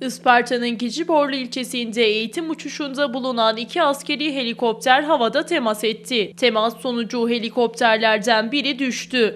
Isparta'nın Giciborlu ilçesinde eğitim uçuşunda bulunan iki askeri helikopter havada temas etti. Temas sonucu helikopterlerden biri düştü.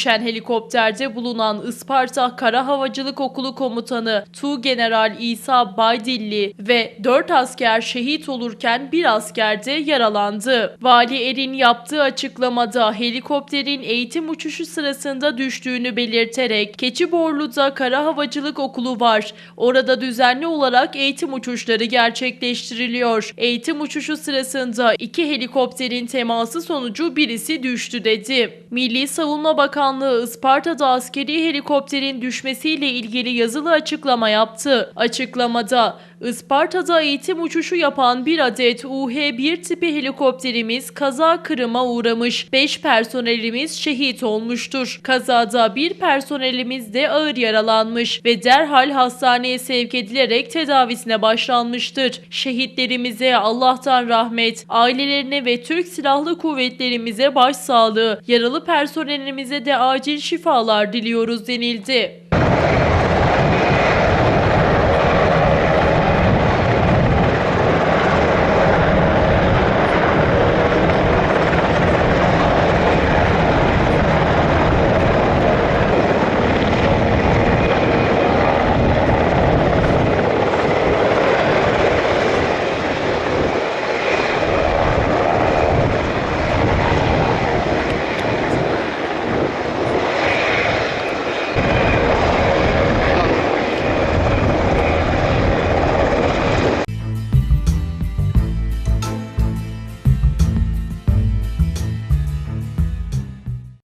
Düşen helikopterde bulunan Isparta Kara Havacılık Okulu Komutanı Tuğgeneral İsa Baydilli ve 4 asker şehit olurken bir asker de yaralandı. Vali Er'in yaptığı açıklamada helikopterin eğitim uçuşu sırasında düştüğünü belirterek Keçiborlu'da Kara Havacılık Okulu var. Orada düzenli olarak eğitim uçuşları gerçekleştiriliyor. Eğitim uçuşu sırasında iki helikopterin teması sonucu birisi düştü dedi. Milli Savunma Bakanlığı Isparta'da askeri helikopterin düşmesiyle ilgili yazılı açıklama yaptı. Açıklamada Isparta'da eğitim uçuşu yapan bir adet UH-1 tipi helikopterimiz kaza kırıma uğramış. 5 personelimiz şehit olmuştur. Kazada bir personelimiz de ağır yaralanmış ve derhal hastaneye sevk edilerek tedavisine başlanmıştır. Şehitlerimize Allah'tan rahmet, ailelerine ve Türk Silahlı Kuvvetlerimize başsağlığı, yaralı personelimize de acil şifalar diliyoruz denildi.